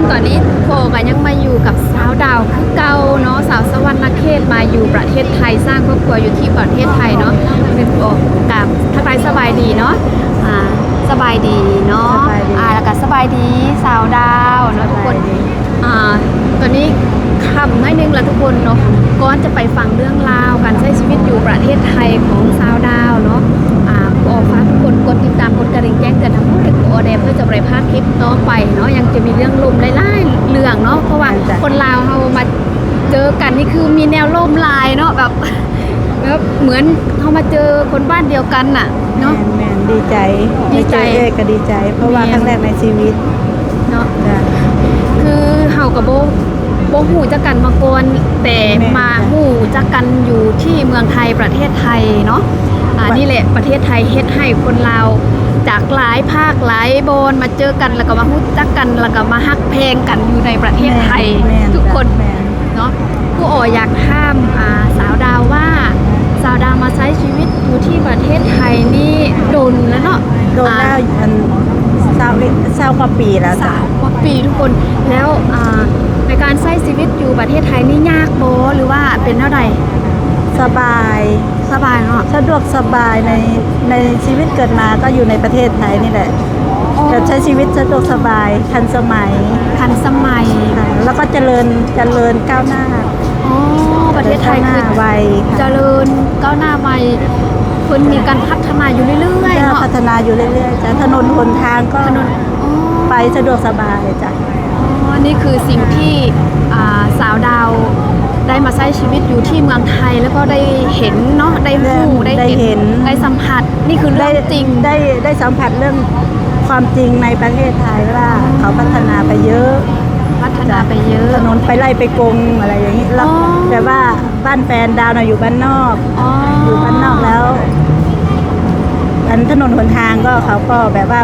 คนตอนนี้โฟก็ยังมาอยู่กับสาวดาวคือเก่าเนาะสาวสวรรณเขตมาอยู่ประเทศไทยสร้างครอบครัวอยู่ที่ประเทศไทยเนาะเป็นโอกกับทักทายสบายดีเนาะอ่าสบายดีเนาะสบายดีอ่าแล้วก็สบายดีสาวดาวเนาะทุกคนสบายดีอ่าตอนนี้คำน้อยนึงละทุกคนเนาะก่อนจะไปฟังเรื่องราว หมดงโอเดมเพื่อจะไม่พลาดคลิปต่อไปเนาะยังจะมีเรื่องลมไล่เรื่องเนาะเพราะว่าคนลาวเรามาเจอกันนี่คือมีแนวล่มลายเนาะแบบแบบเหมือนเขามาเจอคนบ้านเดียวกันน่ะเนาะแมนดีใจดีใจเอกก็ดีใจ เพราะว่าครั้งแรกในชีวิตเนาะคือเฮากับโบโบหูจักกันมาก่อนแต่มาหูจักกันอยู่ที่เมืองไทยประเทศไทยเนาะอ่านี่แหละประเทศไทยเฮ็ดให้คนลาว จากหลายภาคหลายโบนมาเจอกันแล้วก็มาหูจักกันแล้วก็มาฮักเพลงกันอยู่ในประเทศไทยแม่นทุกคนแมนเนาะผู้อ๋ออยากถามอ่าสาวดาวว่า สาวดาวมาใช้ชีวิตอยู่ที่ประเทศไทยนี่โดนแล้วเนาะโดนอ่าแล้วอันเศร้าเศร้ากว่าปีแล้วจ้ะสาวกว่าปีทุกคนแล้วอ่าในการใช้ชีวิตอยู่ประเทศไทยนี่ยากโบหรือว่าเป็นเท่าไหร่สบาย สบายเนาะสะดวกสบายในในชีวิตเกิดมาก็อยู่ในประเทศไทยนี่แหละแบบใช้ชีวิตสะดวกสบายทันสมัยทันสมัยค่ะแล้วก็เจริญเจริญก้าวหน้าอ๋อประเทศไทยก้าวหคืน้าอไวเจค่ะริญก้าวหน้าไวเพิ่นมีการพัฒนาอยู่เรื่อยๆก็เนาะพัฒนาอยู่เรื่อยๆจ้ะถนนหนทางก็ถนนอ๋อไปสะดวกสบายจ้ะอ๋อนี่คือสิ่งที่อ่าสาวดาวได้ มาใช้ชีวิตอยู่ที่เมืองไทยแล้วก็ได้เห็นเนาะได้หูได้ได้เห็นได้สัมผัสนี่คือเรื่องจริง ได้ได้สัมผัสเรื่องความจริงในประเทศไทยว่าเขาพัฒนาไปเยอะ พัฒนาไปเยอะ ถนนไปไล่ไปกงอะไรอย่างนี้แล้วอ๋อแบบว่าบ้านแฟนดาวน่ะอยู่บ้านนอก อ๋อออยู่บ้านนอกแล้วอันถนนหนทางก็เขาก็แบบว่า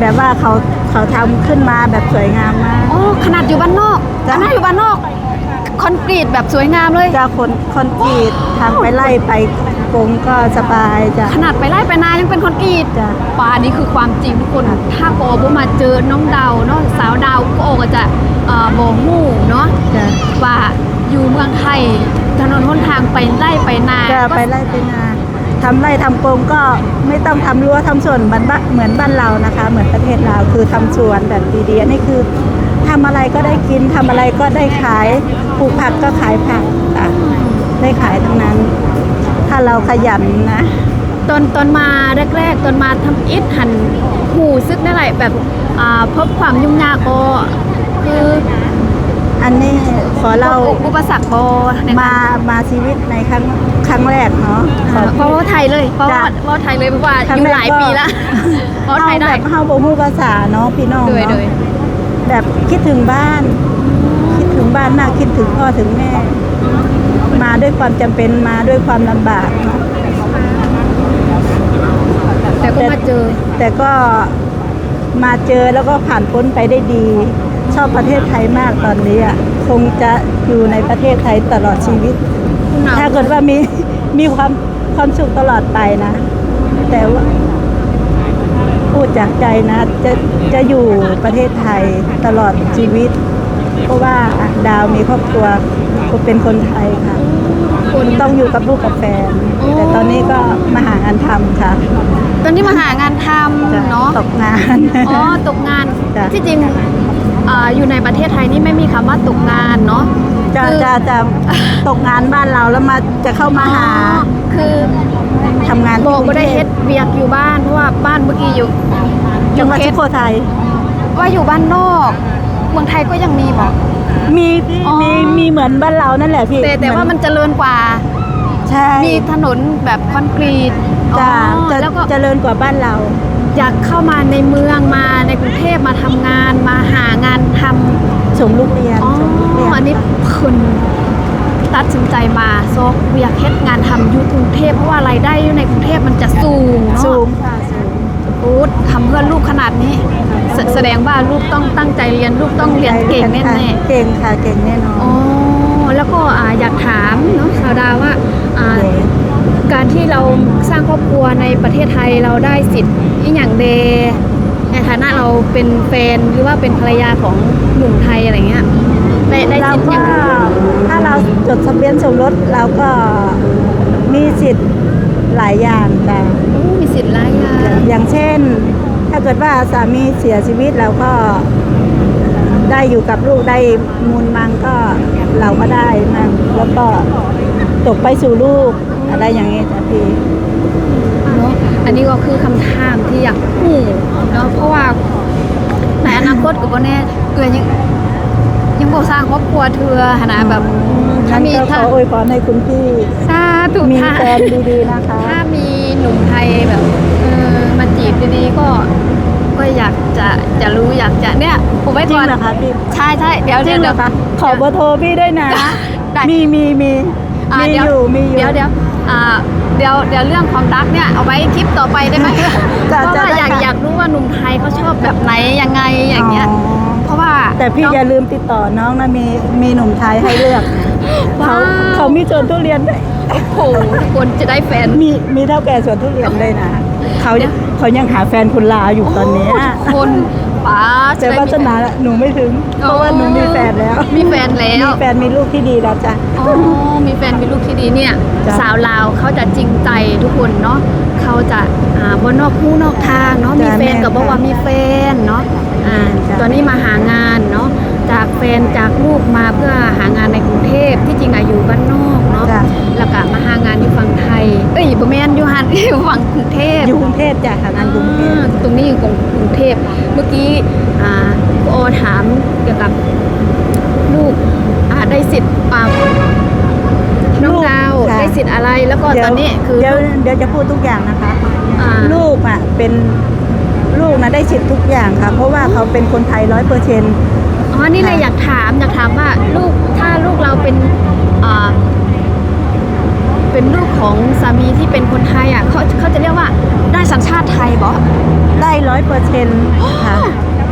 แบบว่าเขาเขาทำขึ้นมาแบบสวยงามมาก อ๋อขนาดอยู่บ้านนอกจ้ะขนาดอยู่บ้านนอก คอนกรีตแบบสวยงามเลย จะคนคอนกรีตทางไปไล่ไปกงก็สบายจ้ะ ขนาดไปไล่ไปนายังเป็นคอนกรีตจ้ะ ป่านี่คือความจริงทุกคน ถ้าโกบ่มาเจอน้องดาวเนาะสาวดาวก็ก็จะเอ่อบ่ฮู้เนาะจ้ะว่าอยู่เมืองไทยถนนหนทางไปไล่ไปนาจะก็ ไปไล่ไปนาทำไร่ทำกงก็ไม่ต้องทำรั้วทำสวนเหมือนบ้านเหมือนบ้านเรานะคะ เหมือนประเทศเราคือทำสวนแบบดีๆอันนี้คือ ทำอะไรก็ได้กินทำอะไรก็ได้ขายปลูกผักก็ขายผักอะได้ขายทั้งนั้น ถ้าเราขยันนะ ตอนตอนมาแรกๆ ตอนมาทำอิฐหันหูซึกได้ไรแบบอ่าพบความยุ่งยากก็คืออันนี้ขอเราอุปสรรคบในมามาชีวิตในครั้งครั้งแรกเนาะขอ เพราะว่าไทยเลยเพราะว่าจ้ะเพราะว่าไทยเลยเพราะว่าครั้องยู่แรกหลายก็ปีแล้วเพราะไทยได้ แบบเฮาบ่ฮู้ภาษาเนาะพี่น้องโดยเนาะโดย แบบคิดถึงบ้าน คิดถึงบ้านมากคิดถึงพ่อถึงแม่ มาด้วยความจำเป็นมาด้วยความลำบากเนาะแต่ก็มาเจอ แต่ก็มาเจอแล้วก็ผ่านพ้นไปได้ดี ชอบประเทศไทยมากตอนนี้อะคงจะอยู่ในประเทศไทยตลอดชีวิตคุณหนาวถ้าเกิดว่ามีมีความความสุขตลอดไปนะ แต่ว่าพู ดจากใจนะจะจะอยู่ประเทศไทยตลอดชีวิต เพราะว่าดาวมีครอบครัวเป็นคนไทยค่ะคนต้องอยู่กับลูกกับแฟนโอ้แต่ตอนนี้ก็มาหางานทำค่ะ ตอนนี้มาหางานทจะำเนาะตกงานอ๋อตกงานจ้ะที่จริงอ่าอยู่ในประเทศไทยนี่ไม่มีคำว่าตกงานเนาะจะคือจะจะตกงานบ้านเราแล้วมาจะเข้ามาหาอ๋อคือ ทำงานโบที่กรุก็งได้เทเฮ็พดเวียกอยู่บ้านเพราะว่าบ้านเมื่อกี้อยู่จังหวัดเฮ็สุดโขทัยว่าอยู่บ้านนอก เมืองไทยก็ยังมีบอก มีพี่อ๋อ มีมีเหมือนบ้านเรานั่นแหละพี่แต่แต่ว่ามันเจริญกว่า ใช่มีถนนแบบคอนกรีตจะอ๋อจะแล้วก็เจริญกว่าบ้านเรา อยากเข้ามาในเมืองมาในกรุงเทพมาทำงานมาหางานทำ ส่งลูกเรียนอ๋อส่งลูกเรียนอันนี้คุณ ตัดสินใจมาซอกอยากเฮ็ดงานทำอยู่กรุงเทพเพราะว่ารายได้อยู่ในกรุงเทพมันจะสูงเนาะสูงค่ะสูงอูดทำเพื่อลูกขนาดนี้แสแสดงว่าลูกต้องตั้งใจเรียนลูกต้องเรียนเก่งแน่ค่ะแน่เก่งค่ะเก่งแน่นอๆอ๋อนแล้วก็อ่าอยากถามเนาะสาวดาว่าอ่าเด็กการที่เราสร้างครอบครัวในประเทศไทยเราได้สิทธิ์อีหยังเดในฐานะเราเป็นแฟนหรือว่าเป็นภรรยาของหนุ่มไทยอะไรเงี้ยได้ได้เราสิทธิ์ก็ยังไงถ้า เราจดทะเบียนสมรสเราก็มีสิทธิ์หลายอย่างแต่โอ้มีสิทธิ์หลายอย่างอย่างเช่น ถ้าเกิดว่าสามีเสียชีวิตเราก็ได้อยู่กับลูกได้มูลมังก็เราก็ได้มังแล้วก็ตกไปสู่ลูกอะไรอย่างนี้จ้ะพี่เนาะอันนี้ก็คือคำถามที่อยากพูดเนาะเพราะว่าในอนาคตกับว่าแน่เกลือยัง ยังบอกสร้างครอบครัวเธอหนนะแบบถ้างั้นมีก็ขถ้าออวยพรให้คุณพี่สาธุมีถ้าแฟนดีๆนะคะ ถ้ามีหนุ่มไทยแบบเออมาจีบดีๆก็ก็อยากจะจะรู้อยากจะเนี่ยผมไว้จริก่งอนเหรอคะพี่ใช่ใช่เดี๋ยวจริเดี๋ยงวเหรเดี๋ยอวคะขอเบอร์โทรพี่ด้วยนะได้มีมีมีอ่ามีเดี๋อยวยู่มีอยู่เดี๋ยวเดี๋ยวอ่าเดี๋ยวเดี๋ยวเรื่องความรักเนี่ยเอาไว้คลิปต่อไปได้ไหมจะเพราะจะว่าได้อยากค่ะอยากรู้ว่าหนุ่มไทยเขาชอบแบบไหนยังไงอย่างเงี้ยเพราะว่า แต่พี่น้งอย่าลืมติดต่อน้องนะมีมีหนุ่มไทยให้เลือกว้าเขาว เขามีสวนทุเรียนด้วยโอ้โหทุกคนจะได้แฟน มีมีเท่าแก่สวนทุเรียนเลยนะเขายังเขายังหาแฟนคนลาวอยู่ตอนเนี้ยโทุกคนป้าจะแต่ได้วามีสนาละหนูไม่ถึง เพราะว่าหนูมีแฟนแล้วมีแฟนแล้ว มีแฟนมีลูกที่ดีแล้วจ้ะ อ๋อมีแฟนมีลูกที่ดีเนี่ย จ้ะสาวลาวเขาจะจริงใจทุกคนเนาะเขาจะอ่าบนนอกคู่นอกทางเนาะมีจ้ะแฟนแม่กับบอกว่ามีแฟนเนาะอ่าจ้ะตอนนี้มาหางานเนาะจากแฟนจากลูกมาเพื่อหางานในกรุงเทพที่จริงอะอยู่บ้านนอกเนาะจ้ะ แล้วก็มาหางานอยู่ฝั่งไทยเอ้ยบ่แม่นอยู่หัน อยู่ฝั่งกรุงเทพ อยู่กรุงเทพจ้ะหางานกรุงเทพ อ่าตรงนี้อยู่กรุงเทพ เมื่อกี้อ่าครูโอถามเกี่ยวกับลูกอ่าได้สิทธิ์อ่าน้องลูกดาวค่ะ ได้สิทธิ์อะไร แล้วก็เดี๋ยวตอนนี้คือเดี๋ยวลูกเดี๋ยวจะพูดทุกอย่างนะคะ อ่า ลูกอะเป็น ลูกนะได้สิทธิ์ทุกอย่างค่ะ เพราะว่าเขาเป็นคนไทยร้อยเปอร์เซ็นต์อ๋อ นี่เลยค่ะอยากถามอยากถามว่าลูกถ้าลูกเราเป็นอ่าเป็นลูกของสามีที่เป็นคนไทยอะเขาเขาจะเรียกว่าได้สัญชาติไทยบอได้ร้อยเปอร์เซ็นต์ค่ะ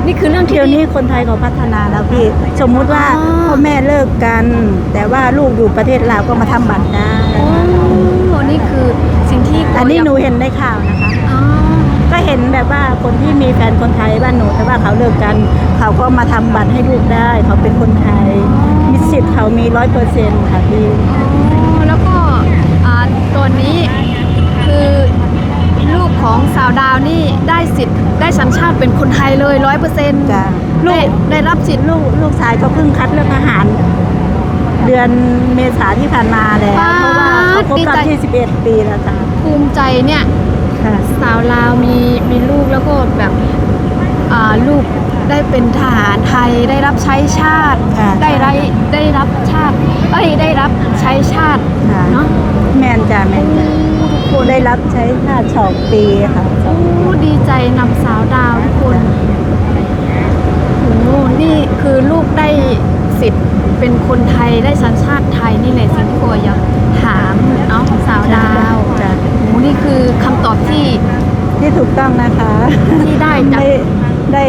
นี่คือเรื่องที่เดี๋ยวดีนี้คนไทยเขาพัฒนาแล้วพี่ สมมุติว่าอ๋อพ่อแม่เลิกกัน แต่ว่าลูกอยู่ประเทศลาวก็มาทำบัตรได้โอ้นี่คือสิ่งที่อันนี้โกหนูอยากเห็นในข่าวนะคะอ๋อก็ เห็นแบบว่าคนที่มีแฟนคนไทยบ้านหนูแต่ว่าเขาเลิกกัน เขาก็มาทำบัตรให้ลูกได้ เขาเป็นคนไทย มีสิทธิ์เขามีร้อยเปอร์เซ็นต์ค่ะพี่อ๋อแล้วก็อ่าตอนนี้คือลูกของสาวดาวนี่ได้สิทธิ์ได้สัญชาติเป็นคนไทยเลยร้อยเปอร์เซ็นต์จ้ะลูได้กได้รับสิทธิ์ลูกลูกชายก็เพิ่งคัดเลือกทหารเดือนเมษาที่ผ่านมาแล้วเพราะว่าเขาครบรอบที่11ปีแล้วจ้ะภูมิใจเนี่ย ค่ะ สาวลาวมีมีลูกแล้วก็แบบอ่าลูกได้เป็นทหารไทยได้รับใช้ชาติ ค่ะ ได้ไรได้รับชาติเอ้ยได้รับใช้ชาติค่ะเนาะแมนจ้ะแมนจ้ะทุกคนได้รับใช้ชาติสองปีค่ะสองโอ้ดีใจนำสาวดาวทุกคนโอ้นี่คือลูกได้สิทธิ์เป็นคนไทยได้สัญชาติไทยนี่แหละสิ่งที่โกอยากถามเนาะสาวดาวจ้ะโอ้ นี่คือคำตอบที่ที่ถูกต้องนะคะที่ได้จากได้ได้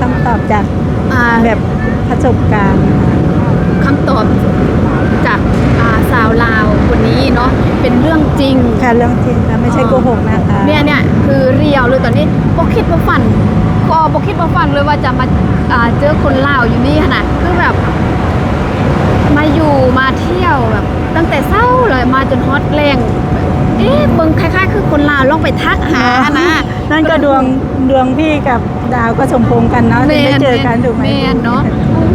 คำตอบจากอ่าแบบประสบการณ์ค่ะ คำตอบจากอ่าสาวลาวคนนี้เนาะเป็นเรื่องจริง ค่ะเรื่องจริงค่ะไม่ใช่โกหกนะคะเนี่ยเนี่ยคือเรียวเลยตอนนี้บกคิดว่าฝันก็บกคิดว่าฝันเลยว่าจะมาอ่าเจอคนลาวอยู่นี่ขนาดคือแบบ มาอยู่มาเที่ยวแบบ ตั้งแต่เช้าเลยมาจนฮอตแรง เอ๊ะเบิ่งคล้ายๆ คือคนลาวลองไปทักหานะ นั่นก็ดวงดวงพี่กับดาวก็สมพงษ์กันเนาะถึงได้เจอกันถูกไหมแมนเนาะ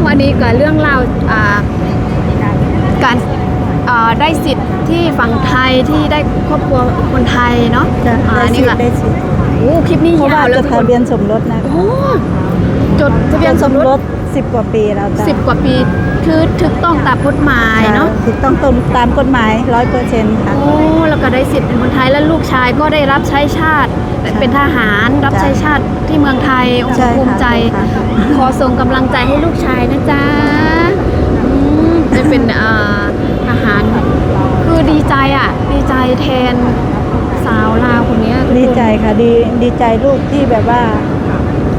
วันนี้กับเรื่องราวอ่าการอ่าได้สิทธิ์ที่ฝั่งไทยที่ได้ครอบครัวคนไทยเนาะจะอ่าได้นี่สิก็ได้สิโอ้คลิปนี้เพราะยาว่าวแล้จวดทุกคทะนเบียนสมรสนะโอ้จดทะเบียนสมรส สิบกว่าปีแล้วจ้ะสิบกว่าปี คือถูกต้องตามกฎหมายเนาะถูกต้องตามกฎหมายร้อยเปอร์เซ็นต์ค่ะโอ้แล้วก็ได้สิทธิ์เป็นคนไทยและลูกชายก็ได้รับใช้ชาติ เป็นทหารรับใช้ชาติที่เมืองไทยโอ้โหใช่ค่ะภูมิใจค่ะขอส่งกำลังใจให้ลูกชายนะจ๊ะอืมได้เป็นอ่าทหารคือดีใจอะ ดีใจแทนสาวลาวคนเนี้ยทุกคนดีใจค่ะดีดีใจลูกที่แบบว่า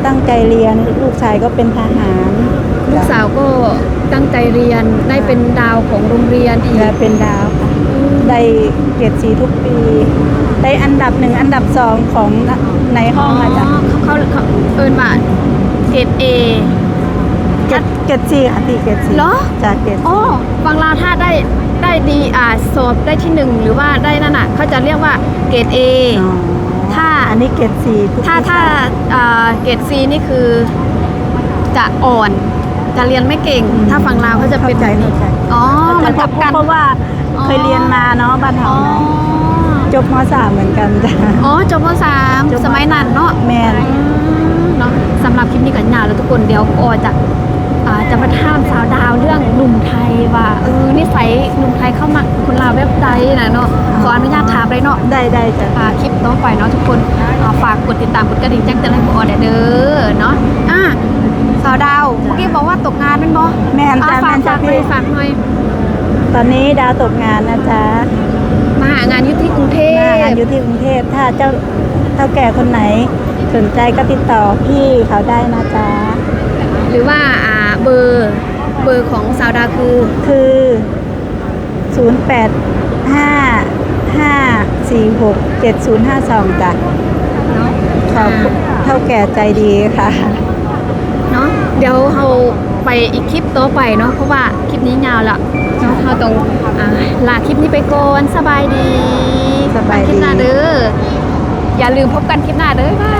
ตั้งใจเรียน ลูกชายก็เป็นทหาร ลูกสาวก็ตั้งใจเรียนได้เป็นดาวของโรงเรียนอีกและเป็นดาวค่ะอืมได้เกรดสีทุกปี ได้อันดับหนึ่งอันดับสองของในห้องอะจ้ะเขาเขาเขาเอินว่าเกรดเอ เกรดเกรดสีค่ะพี่เกรดสีเหรอจ้ะเกรดโอ้บางลาวถ้าได้ได้ดีอ่าสอบได้ที่หนึ่งหรือว่าได้นั่นน่ะเขาจะเรียกว่าเกรดเอ อ๋อถ้า อันนี้เกรดสีทุกถ้าวิชถ้าอ่าเกรดซีนี่คือจะอ่อน จะเรียนไม่เก่ง ถ้าฝั่งลาวเขาจะเป็นเข้าใจเข้าใจอ๋อ มันกลับกันเพราะว่าอ๋อเคยเรียนมาเนาะบ้านอ๋เฮาอเนาะจบมสามเหมือนกันจ้ะอ๋อจบมสามจบมสมัยนั้นเนาะแมนอืมเนาะสำหรับคลิปนี้กันยาวแล้วทุกคนเดี๋ยวออจะอ่า จะมาถามสาวดาวเรื่องหนุ่มไทยว่าเออนิสัยหนุ่มไทยเข้ามาคนลาวแบบใดนะเนาะขออนุญาตถามเลยเนาะได้ได้จ้ะอ่าคลิปต่อไปเนาะทุกคนอ่าฝากกดติดตามกดกระดิ่งแจ้งเตือนให้พวกออเด้อเนาะอะสาวดาวเมื่อกี้บอกว่าตกงานแมันบ่แม่นจ้ะอะฝากแม่นจ้ะฝากพี่เลยฝากหน่อยตอนนี้ดาวตกงานนะจ๊ะมาหางานอยู่ที่กรุงเทหน้าพงานอยู่ที่กรุงเทพถ้าเจ้าเท่าแก่คนไหนสนใจก็ติดต่อพี่เขาได้นะจ๊ะหรือว่าอ่า เบอร์เบอร์ของสาวดาวคือคือ 0 8 5 5 4 6 7 0 5 2จ้ะเนาะขอบคุณเท่าแก่ใจดีค่ะ เนาะเดี๋ยวเราไปอีกคลิปต่อไปเนาะเพราะว่าคลิปนี้ยาวและเนาะเราต้องอ่าลาคลิปนี้ไปก่อนสบายดีสบายดีพบกันคลิปหน้าเด้ออย่าลืมพบกันคลิปหน้าเด้อบ๊ายบาย